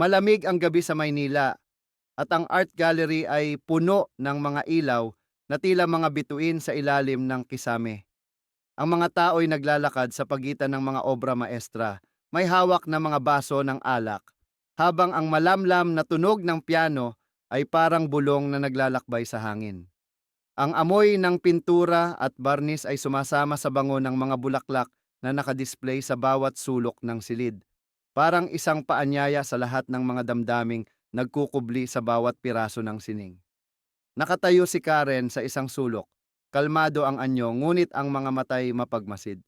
Malamig ang gabi sa Maynila at ang art gallery ay puno ng mga ilaw na tila mga bituin sa ilalim ng kisame. Ang mga tao'y naglalakad sa pagitan ng mga obra maestra, may hawak na mga baso ng alak, habang ang malamlam na tunog ng piano ay parang bulong na naglalakbay sa hangin. Ang amoy ng pintura at barnis ay sumasama sa bango ng mga bulaklak na nakadisplay sa bawat sulok ng silid. Parang isang paanyaya sa lahat ng mga damdaming nagkukubli sa bawat piraso ng sining. Nakatayo si Karen sa isang sulok. Kalmado ang anyo, ngunit ang mga matay mapagmasid.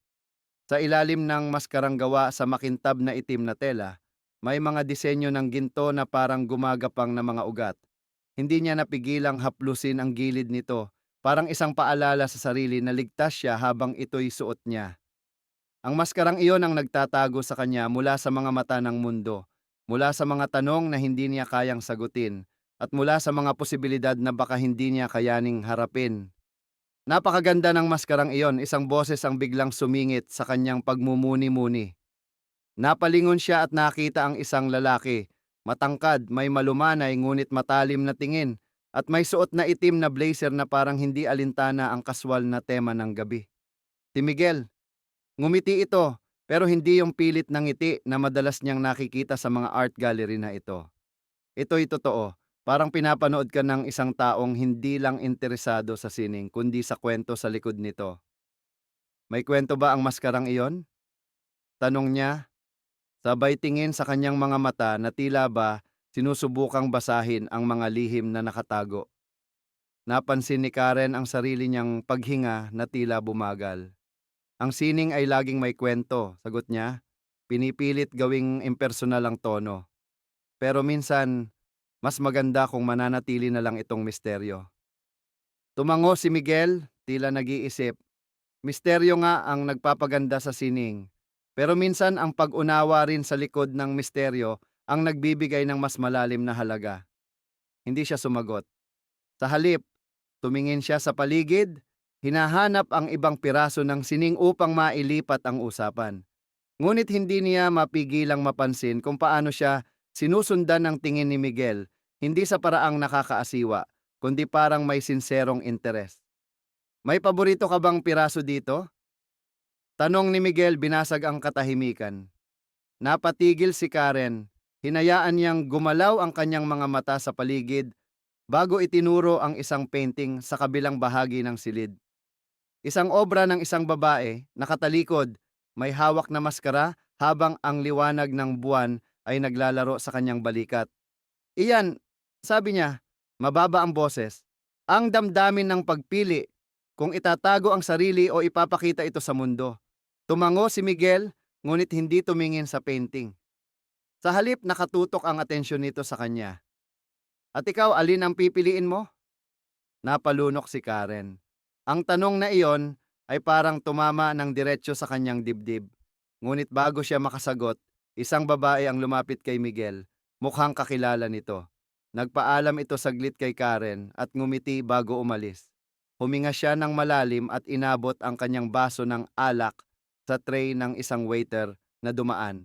Sa ilalim ng maskarang gawa sa makintab na itim na tela, may mga disenyo ng ginto na parang gumagapang na mga ugat. Hindi niya napigilang haplusin ang gilid nito, parang isang paalala sa sarili na ligtas siya habang ito'y suot niya. Ang maskarang iyon ang nagtatago sa kanya mula sa mga mata ng mundo, mula sa mga tanong na hindi niya kayang sagutin, at mula sa mga posibilidad na baka hindi niya kayaning harapin. Napakaganda ng maskarang iyon, isang boses ang biglang sumingit sa kanyang pagmumuni-muni. Napalingon siya at nakita ang isang lalaki, matangkad, may malumanay ngunit matalim na tingin, at may suot na itim na blazer na parang hindi alintana ang kaswal na tema ng gabi. Si Miguel, ngumiti ito, pero hindi yung pilit ng ngiti na madalas niyang nakikita sa mga art gallery na ito. Ito'y totoo, parang pinapanood ka ng isang taong hindi lang interesado sa sining kundi sa kwento sa likod nito. May kwento ba ang maskarang iyon? Tanong niya, sabay tingin sa kanyang mga mata na tila ba sinusubukang basahin ang mga lihim na nakatago. Napansin ni Karen ang sarili niyang paghinga na tila bumagal. Ang sining ay laging may kwento, sagot niya. Pinipilit gawing impersonal ang tono. Pero minsan, mas maganda kung mananatili na lang itong misteryo. Tumango si Miguel, tila nag-iisip. Misteryo nga ang nagpapaganda sa sining. Pero minsan ang pag-unawa rin sa likod ng misteryo ang nagbibigay ng mas malalim na halaga. Hindi siya sumagot. Sa halip, tumingin siya sa paligid, hinahanap ang ibang piraso ng sining upang mailipat ang usapan. Ngunit hindi niya mapigilang mapansin kung paano siya sinusundan ng tingin ni Miguel, hindi sa paraang nakakaasiwa, kundi parang may sinserong interes. May paborito ka bang piraso dito? Tanong ni Miguel binasag ang katahimikan. Napatigil si Karen, hinayaan niyang gumalaw ang kanyang mga mata sa paligid bago itinuro ang isang painting sa kabilang bahagi ng silid. Isang obra ng isang babae, nakatalikod, may hawak na maskara habang ang liwanag ng buwan ay naglalaro sa kanyang balikat. Iyan, sabi niya, mababa ang boses. Ang damdamin ng pagpili kung itatago ang sarili o ipapakita ito sa mundo. Tumango si Miguel, ngunit hindi tumingin sa painting. Sa halip nakatutok ang atensyon nito sa kanya. At ikaw, alin ang pipiliin mo? Napalunok si Karen. Ang tanong na iyon ay parang tumama ng diretsyo sa kanyang dibdib. Ngunit bago siya makasagot, isang babae ang lumapit kay Miguel. Mukhang kakilala nito. Nagpaalam ito saglit kay Karen at ngumiti bago umalis. Huminga siya ng malalim at inabot ang kanyang baso ng alak sa tray ng isang waiter na dumaan.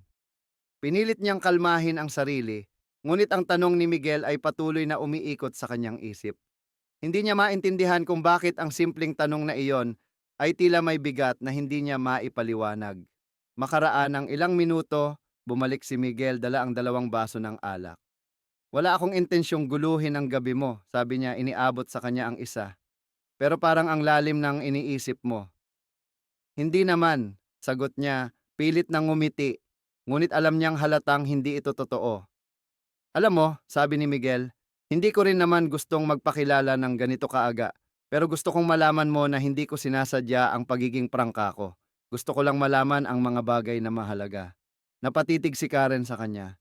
Pinilit niyang kalmahin ang sarili, ngunit ang tanong ni Miguel ay patuloy na umiikot sa kanyang isip. Hindi niya maintindihan kung bakit ang simpleng tanong na iyon ay tila may bigat na hindi niya maipaliwanag. Makaraan ng ilang minuto, bumalik si Miguel dala ang dalawang baso ng alak. Wala akong intensyong guluhin ang gabi mo, sabi niya iniabot sa kanya ang isa. Pero parang ang lalim ng iniisip mo. Hindi naman, sagot niya, pilit nang ngumiti, ngunit alam niyang halatang hindi ito totoo. Alam mo, sabi ni Miguel, hindi ko rin naman gustong magpakilala ng ganito kaaga, pero gusto kong malaman mo na hindi ko sinasadya ang pagiging prangka ko. Gusto ko lang malaman ang mga bagay na mahalaga. Napatitig si Karen sa kanya.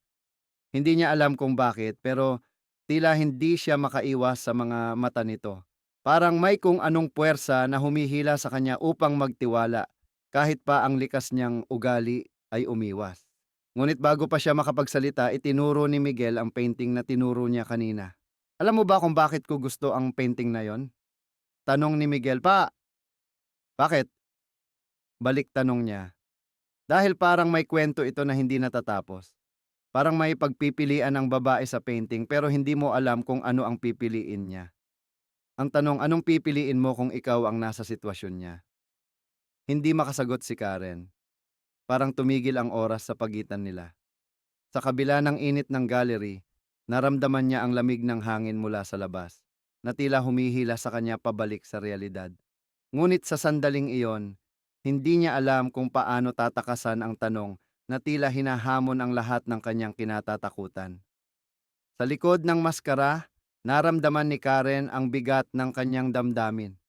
Hindi niya alam kung bakit, pero tila hindi siya makaiwas sa mga mata nito. Parang may kung anong puwersa na humihila sa kanya upang magtiwala, kahit pa ang likas niyang ugali ay umiwas. Ngunit bago pa siya makapagsalita, itinuro ni Miguel ang painting na tinuro niya kanina. Alam mo ba kung bakit ko gusto ang painting na yon? Tanong ni Miguel, pa, bakit? Balik tanong niya. Dahil parang may kwento ito na hindi natatapos. Parang may pagpipilian ng babae sa painting pero hindi mo alam kung ano ang pipiliin niya. Ang tanong, anong pipiliin mo kung ikaw ang nasa sitwasyon niya? Hindi makasagot si Karen. Parang tumigil ang oras sa pagitan nila. Sa kabila ng init ng gallery, naramdaman niya ang lamig ng hangin mula sa labas, na tila humihila sa kanya pabalik sa realidad. Ngunit sa sandaling iyon, hindi niya alam kung paano tatakasan ang tanong na tila hinahamon ang lahat ng kanyang kinatatakutan. Sa likod ng maskara, naramdaman ni Karen ang bigat ng kanyang damdamin.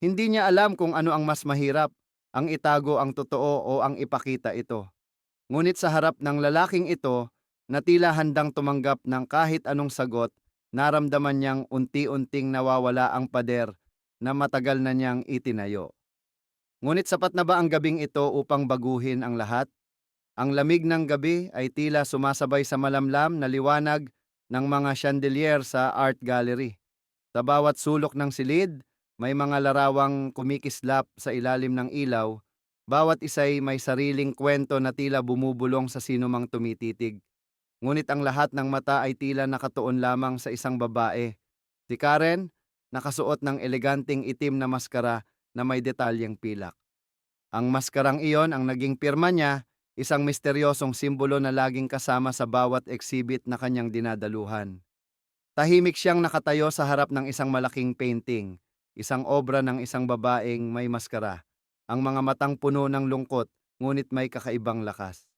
Hindi niya alam kung ano ang mas mahirap, ang itago ang totoo o ang ipakita ito. Ngunit sa harap ng lalaking ito, na tila handang tumanggap ng kahit anong sagot, naramdaman niyang unti-unting nawawala ang pader na matagal na niyang itinayo. Ngunit sapat na ba ang gabing ito upang baguhin ang lahat? Ang lamig ng gabi ay tila sumasabay sa malamlam na liwanag ng mga chandelier sa art gallery. Sa bawat sulok ng silid, may mga larawang kumikislap sa ilalim ng ilaw. Bawat isa'y may sariling kwento na tila bumubulong sa sinumang tumititig. Ngunit ang lahat ng mata ay tila nakatuon lamang sa isang babae. Si Karen, nakasuot ng eleganting itim na maskara na may detalyeng pilak. Ang maskarang iyon ang naging pirma niya, isang misteryosong simbolo na laging kasama sa bawat exhibit na kanyang dinadaluhan. Tahimik siyang nakatayo sa harap ng isang malaking painting, isang obra ng isang babaeng may maskara. Ang mga matang puno ng lungkot, ngunit may kakaibang lakas.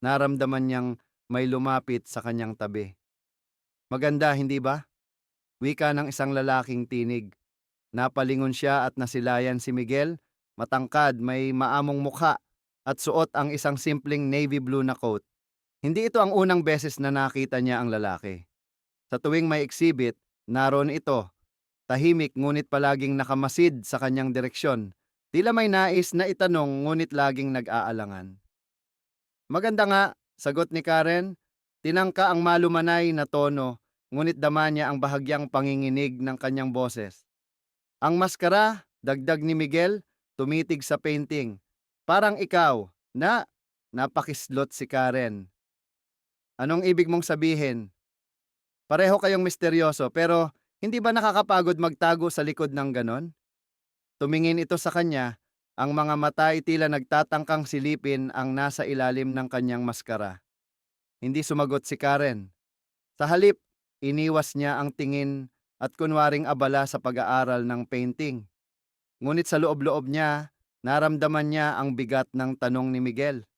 Naramdaman niyang may lumapit sa kanyang tabi. Maganda, hindi ba? Wika ng isang lalaking tinig. Napalingon siya at nasilayan si Miguel, matangkad, may maamong mukha, at suot ang isang simpleng navy blue na coat. Hindi ito ang unang beses na nakita niya ang lalaki. Sa tuwing may exhibit, naroon ito, tahimik ngunit palaging nakamasid sa kanyang direksyon. Tila may nais na itanong ngunit laging nag-aalangan. Maganda nga, sagot ni Karen. Tinangka ang malumanay na tono, ngunit dama niya ang bahagyang panginginig ng kanyang boses. Ang maskara, dagdag ni Miguel, tumitig sa painting. Parang ikaw, na, napakislot si Karen. Anong ibig mong sabihin? Pareho kayong misteryoso pero hindi ba nakakapagod magtago sa likod ng ganon? Tumingin ito sa kanya, ang mga mata ay tila nagtatangkang silipin ang nasa ilalim ng kanyang maskara. Hindi sumagot si Karen. Sa halip, iniwas niya ang tingin at kunwaring abala sa pag-aaral ng painting. Ngunit sa loob-loob niya, naramdaman niya ang bigat ng tanong ni Miguel.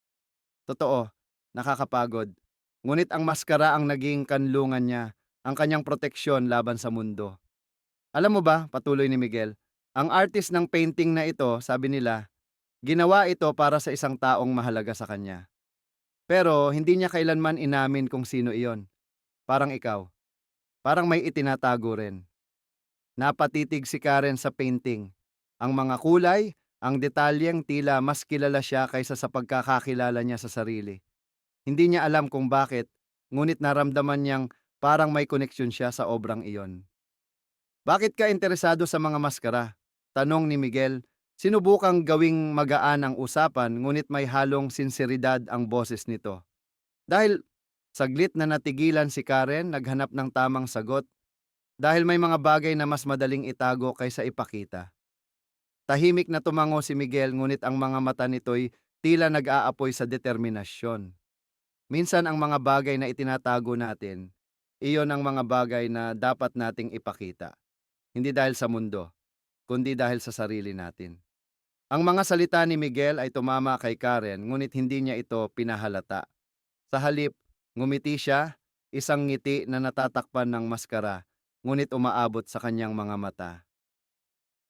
Totoo, nakakapagod. Ngunit ang maskara ang naging kanlungan niya, ang kanyang proteksyon laban sa mundo. Alam mo ba, patuloy ni Miguel, ang artist ng painting na ito, sabi nila, ginawa ito para sa isang taong mahalaga sa kanya. Pero hindi niya kailanman inamin kung sino iyon. Parang ikaw. Parang may itinatago rin. Napatitig si Karen sa painting. Ang mga kulay, ang detalyeng tila mas kilala siya kaysa sa pagkakakilala niya sa sarili. Hindi niya alam kung bakit, ngunit naramdaman niyang parang may koneksyon siya sa obrang iyon. Bakit ka interesado sa mga maskara? Tanong ni Miguel. Sinubukang gawing magaan ang usapan ngunit may halong sinseridad ang boses nito. Dahil saglit na natigilan si Karen, naghanap ng tamang sagot dahil may mga bagay na mas madaling itago kaysa ipakita. Tahimik na tumango si Miguel ngunit ang mga mata nito'y tila nag-aapoy sa determinasyon. Minsan ang mga bagay na itinatago natin, iyon ang mga bagay na dapat nating ipakita. Hindi dahil sa mundo, kundi dahil sa sarili natin. Ang mga salita ni Miguel ay tumama kay Karen ngunit hindi niya ito pinahalata. Sa halip, ngumiti siya, isang ngiti na natatakpan ng maskara, ngunit umaabot sa kanyang mga mata.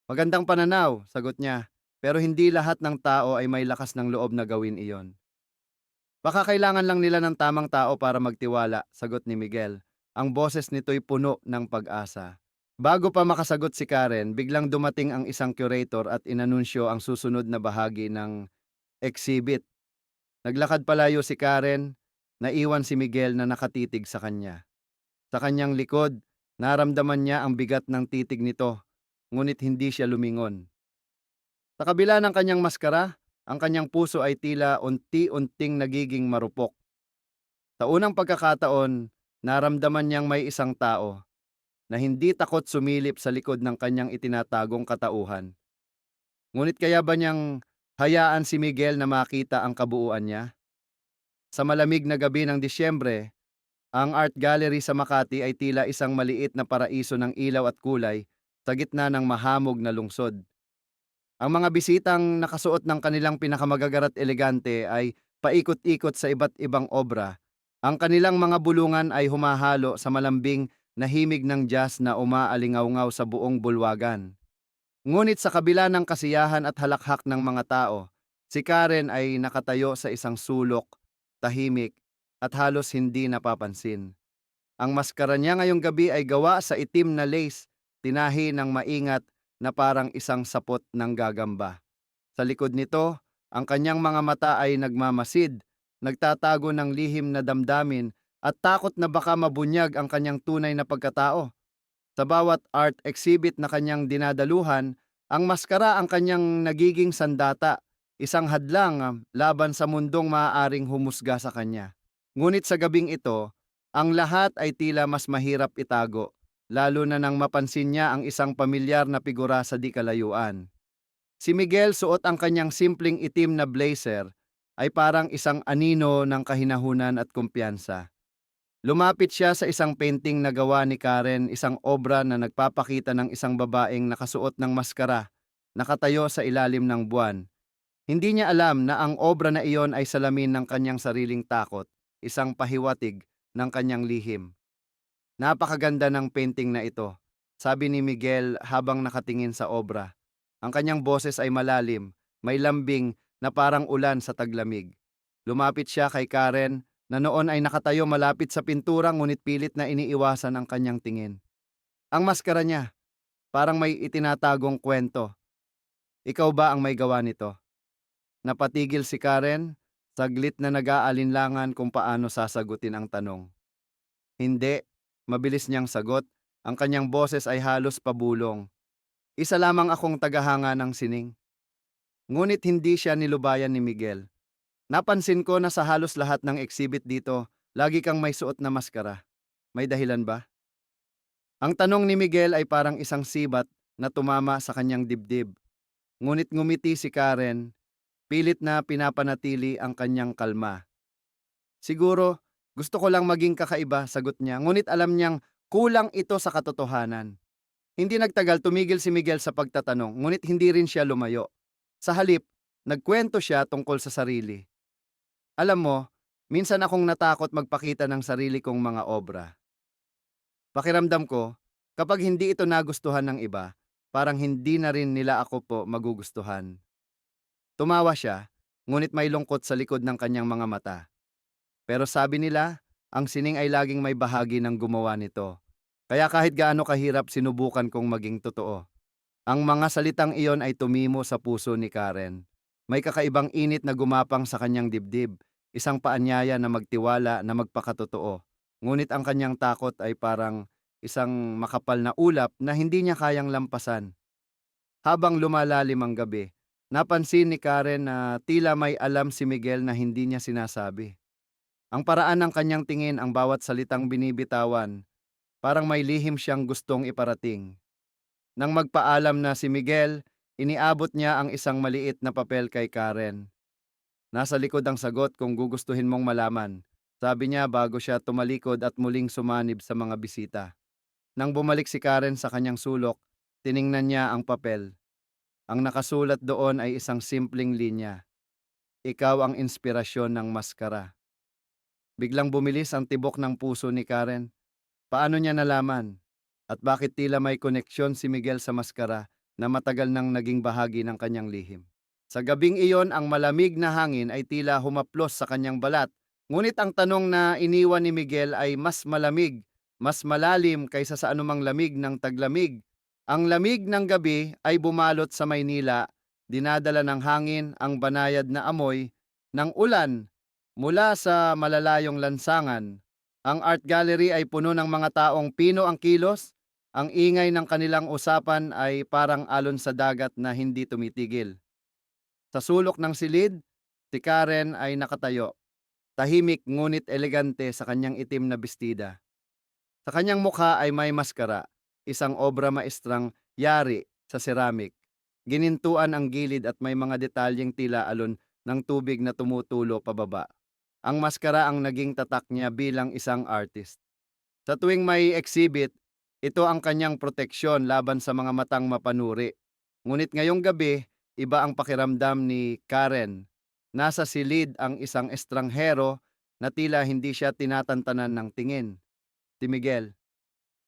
Magandang pananaw, sagot niya, pero hindi lahat ng tao ay may lakas ng loob na gawin iyon. Baka kailangan lang nila ng tamang tao para magtiwala, sagot ni Miguel. Ang boses nito'y puno ng pag-asa. Bago pa makasagot si Karen, biglang dumating ang isang curator at inanunsyo ang susunod na bahagi ng exhibit. Naglakad palayo si Karen, naiwan si Miguel na nakatitig sa kanya. Sa kanyang likod, naramdaman niya ang bigat ng titig nito, ngunit hindi siya lumingon. Sa kabila ng kanyang maskara, ang kanyang puso ay tila unti-unting nagiging marupok. Sa unang pagkakataon, naramdaman niyang may isang tao na hindi takot sumilip sa likod ng kanyang itinatagong katauhan. Ngunit kaya ba niyang hayaan si Miguel na makita ang kabuuan niya? Sa malamig na gabi ng Disyembre, ang art gallery sa Makati ay tila isang maliit na paraiso ng ilaw at kulay sa gitna ng mahamog na lungsod. Ang mga bisitang nakasuot ng kanilang pinakamagagarat elegante ay paikot-ikot sa iba't ibang obra. Ang kanilang mga bulungan ay humahalo sa malambing na himig ng jazz na umaalingaw sa buong bulwagan. Ngunit sa kabila ng kasiyahan at halakhak ng mga tao, si Karen ay nakatayo sa isang sulok, tahimik, at halos hindi napapansin. Ang maskara niya ngayong gabi ay gawa sa itim na lace, tinahi ng maingat na parang isang sapot ng gagamba. Sa likod nito, ang kanyang mga mata ay nagmamasid, nagtatago ng lihim na damdamin at takot na baka mabunyag ang kanyang tunay na pagkatao. Sa bawat art exhibit na kanyang dinadaluhan, ang maskara ang kanyang nagiging sandata, isang hadlang ah, laban sa mundong maaaring humusga sa kanya. Ngunit sa gabing ito, ang lahat ay tila mas mahirap itago, lalo na nang mapansin niya ang isang pamilyar na figura sa di. Si Miguel suot ang kanyang simpleng itim na blazer ay parang isang anino ng kahinahunan at kumpiyansa. Lumapit siya sa isang painting na gawa ni Karen, isang obra na nagpapakita ng isang babaeng nakasuot ng maskara, nakatayo sa ilalim ng buwan. Hindi niya alam na ang obra na iyon ay salamin ng kanyang sariling takot, isang pahiwatig ng kanyang lihim. Napakaganda ng painting na ito, sabi ni Miguel habang nakatingin sa obra. Ang kanyang boses ay malalim, may lambing na parang ulan sa taglamig. Lumapit siya kay Karen na noon ay nakatayo malapit sa pintura ngunit pilit na iniiwasan ang kanyang tingin. Ang maskara niya, parang may itinatagong kwento. Ikaw ba ang may gawa nito? Napatigil si Karen, saglit na nag-aalinlangan kung paano sasagutin ang tanong. Hindi, mabilis niyang sagot, ang kanyang boses ay halos pabulong. Isa lamang akong tagahanga ng sining. Ngunit hindi siya nilubayan ni Miguel. Napansin ko na sa halos lahat ng exhibit dito, lagi kang may suot na maskara. May dahilan ba? Ang tanong ni Miguel ay parang isang sibat na tumama sa kanyang dibdib. Ngunit ngumiti si Karen, pilit na pinapanatili ang kanyang kalma. Siguro, gusto ko lang maging kakaiba, sagot niya, ngunit alam niyang kulang ito sa katotohanan. Hindi nagtagal tumigil si Miguel sa pagtatanong, ngunit hindi rin siya lumayo. Sa halip, nagkwento siya tungkol sa sarili. Alam mo, minsan akong natakot magpakita ng sarili kong mga obra. Pakiramdam ko, kapag hindi ito nagustuhan ng iba, parang hindi na rin nila ako po magugustuhan. Tumawa siya, ngunit may lungkot sa likod ng kanyang mga mata. Pero sabi nila, ang sining ay laging may bahagi ng gumawa nito. Kaya kahit gaano kahirap sinubukan kong maging totoo. Ang mga salitang iyon ay tumimo sa puso ni Karen. May kakaibang init na gumapang sa kanyang dibdib, isang paanyaya na magtiwala na magpakatotoo. Ngunit ang kanyang takot ay parang isang makapal na ulap na hindi niya kayang lampasan. Habang lumalalim ang gabi, napansin ni Karen na tila may alam si Miguel na hindi niya sinasabi. Ang paraan ng kanyang tingin ang bawat salitang binibitawan, parang may lihim siyang gustong iparating. Nang magpaalam na si Miguel, iniabot niya ang isang maliit na papel kay Karen. Nasa likod ang sagot kung gugustuhin mong malaman, sabi niya bago siya tumalikod at muling sumanib sa mga bisita. Nang bumalik si Karen sa kanyang sulok, tiningnan niya ang papel. Ang nakasulat doon ay isang simpleng linya. Ikaw ang inspirasyon ng maskara. Biglang bumilis ang tibok ng puso ni Karen. Paano niya nalaman? At bakit tila may koneksyon si Miguel sa maskara na matagal nang naging bahagi ng kanyang lihim? Sa gabing iyon, ang malamig na hangin ay tila humaplos sa kanyang balat. Ngunit ang tanong na iniwan ni Miguel ay mas malamig, mas malalim kaysa sa anumang lamig ng taglamig. Ang lamig ng gabi ay bumalot sa Maynila, dinadala ng hangin ang banayad na amoy ng ulan mula sa malalayong lansangan. Ang art gallery ay puno ng mga taong pino ang kilos, ang ingay ng kanilang usapan ay parang alon sa dagat na hindi tumitigil. Sa sulok ng silid, si Karen ay nakatayo. tahimik ngunit elegante sa kanyang itim na bestida. Sa kanyang mukha ay may maskara, isang obra maestrang yari sa ceramic. Ginintuan ang gilid at may mga detalyeng tila alon ng tubig na tumutulo pababa. Ang maskara ang naging tatak niya bilang isang artist. Sa tuwing may exhibit, ito ang kanyang proteksyon laban sa mga matang mapanuri. Ngunit ngayong gabi, iba ang pakiramdam ni Karen. Nasa silid ang isang estranghero na tila hindi siya tinatantanan ng tingin. Si Miguel.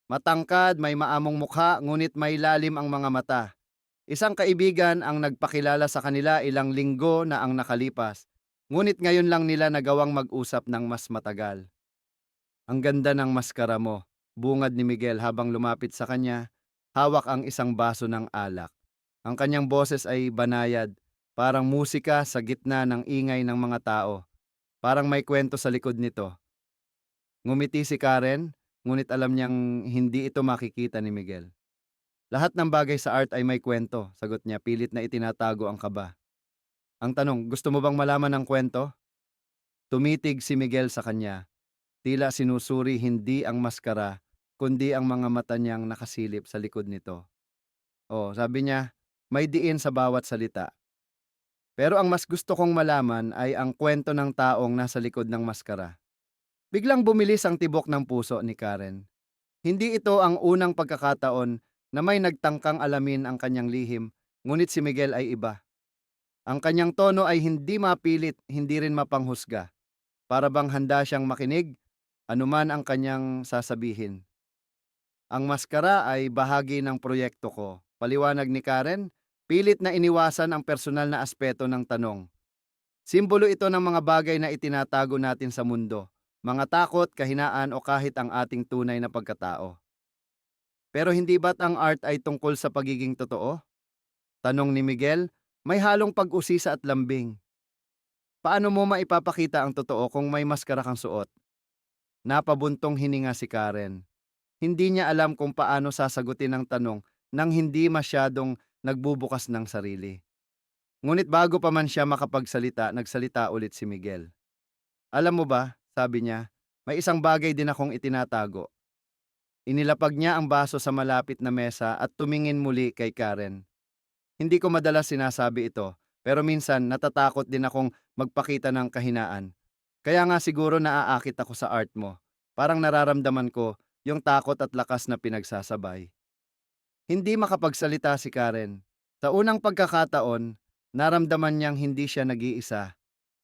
Matangkad, may maamong mukha, ngunit may lalim ang mga mata. Isang kaibigan ang nagpakilala sa kanila ilang linggo na ang nakalipas. Ngunit ngayon lang nila nagawang mag-usap ng mas matagal. Ang ganda ng maskara mo, bungad ni Miguel habang lumapit sa kanya, hawak ang isang baso ng alak. Ang kanyang boses ay banayad, parang musika sa gitna ng ingay ng mga tao. Parang may kwento sa likod nito. Ngumiti si Karen, ngunit alam niyang hindi ito makikita ni Miguel. Lahat ng bagay sa art ay may kwento, sagot niya, pilit na itinatago ang kaba. Ang tanong, gusto mo bang malaman ng kwento? Tumitig si Miguel sa kanya. Tila sinusuri hindi ang maskara, kundi ang mga mata niyang nakasilip sa likod nito. Oh, sabi niya, may diin sa bawat salita. Pero ang mas gusto kong malaman ay ang kwento ng taong nasa likod ng maskara. Biglang bumilis ang tibok ng puso ni Karen. Hindi ito ang unang pagkakataon na may nagtangkang alamin ang kanyang lihim, ngunit si Miguel ay iba. Ang kanyang tono ay hindi mapilit, hindi rin mapanghusga. Para bang handa siyang makinig, anuman ang kanyang sasabihin. Ang maskara ay bahagi ng proyekto ko. Paliwanag ni Karen, pilit na iniwasan ang personal na aspeto ng tanong. Simbolo ito ng mga bagay na itinatago natin sa mundo, mga takot, kahinaan o kahit ang ating tunay na pagkatao. Pero hindi ba't ang art ay tungkol sa pagiging totoo? Tanong ni Miguel, may halong pag-usisa at lambing. Paano mo maipapakita ang totoo kung may maskara kang suot? Napabuntong hininga si Karen. Hindi niya alam kung paano sasagutin ang tanong nang hindi masyadong nagbubukas ng sarili. Ngunit bago pa man siya makapagsalita, nagsalita ulit si Miguel. Alam mo ba, sabi niya, may isang bagay din akong itinatago. Inilapag niya ang baso sa malapit na mesa at tumingin muli kay Karen. Hindi ko madalas sinasabi ito, pero minsan natatakot din akong magpakita ng kahinaan. Kaya nga siguro naaakit ako sa art mo. Parang nararamdaman ko yung takot at lakas na pinagsasabay. Hindi makapagsalita si Karen. Sa unang pagkakataon, naramdaman niyang hindi siya nag-iisa.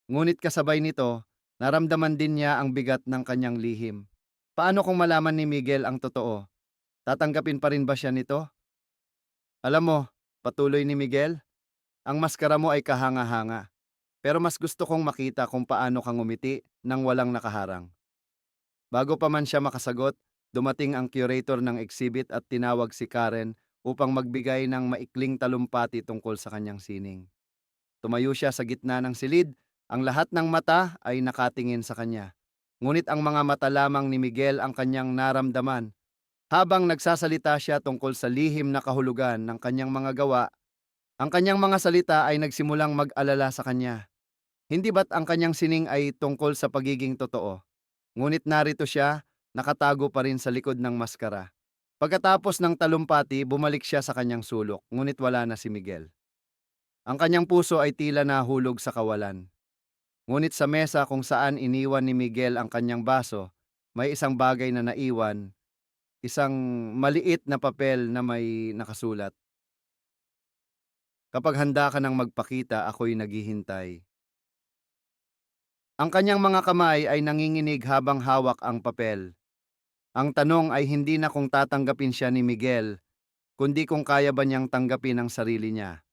Ngunit kasabay nito, naramdaman din niya ang bigat ng kanyang lihim. Paano kung malaman ni Miguel ang totoo? Tatanggapin pa rin ba siya nito? Alam mo, Patuloy ni Miguel, ang maskara mo ay kahanga-hanga. Pero mas gusto kong makita kung paano kang umiti nang walang nakaharang. Bago pa man siya makasagot, dumating ang curator ng exhibit at tinawag si Karen upang magbigay ng maikling talumpati tungkol sa kanyang sining. Tumayo siya sa gitna ng silid, ang lahat ng mata ay nakatingin sa kanya. Ngunit ang mga mata lamang ni Miguel ang kanyang naramdaman habang nagsasalita siya tungkol sa lihim na kahulugan ng kanyang mga gawa, ang kanyang mga salita ay nagsimulang mag-alala sa kanya. Hindi ba't ang kanyang sining ay tungkol sa pagiging totoo? Ngunit narito siya, nakatago pa rin sa likod ng maskara. Pagkatapos ng talumpati, bumalik siya sa kanyang sulok, ngunit wala na si Miguel. Ang kanyang puso ay tila nahulog sa kawalan. Ngunit sa mesa kung saan iniwan ni Miguel ang kanyang baso, may isang bagay na naiwan isang maliit na papel na may nakasulat. Kapag handa ka nang magpakita, ako'y naghihintay. Ang kanyang mga kamay ay nanginginig habang hawak ang papel. Ang tanong ay hindi na kung tatanggapin siya ni Miguel, kundi kung kaya ba niyang tanggapin ang sarili niya.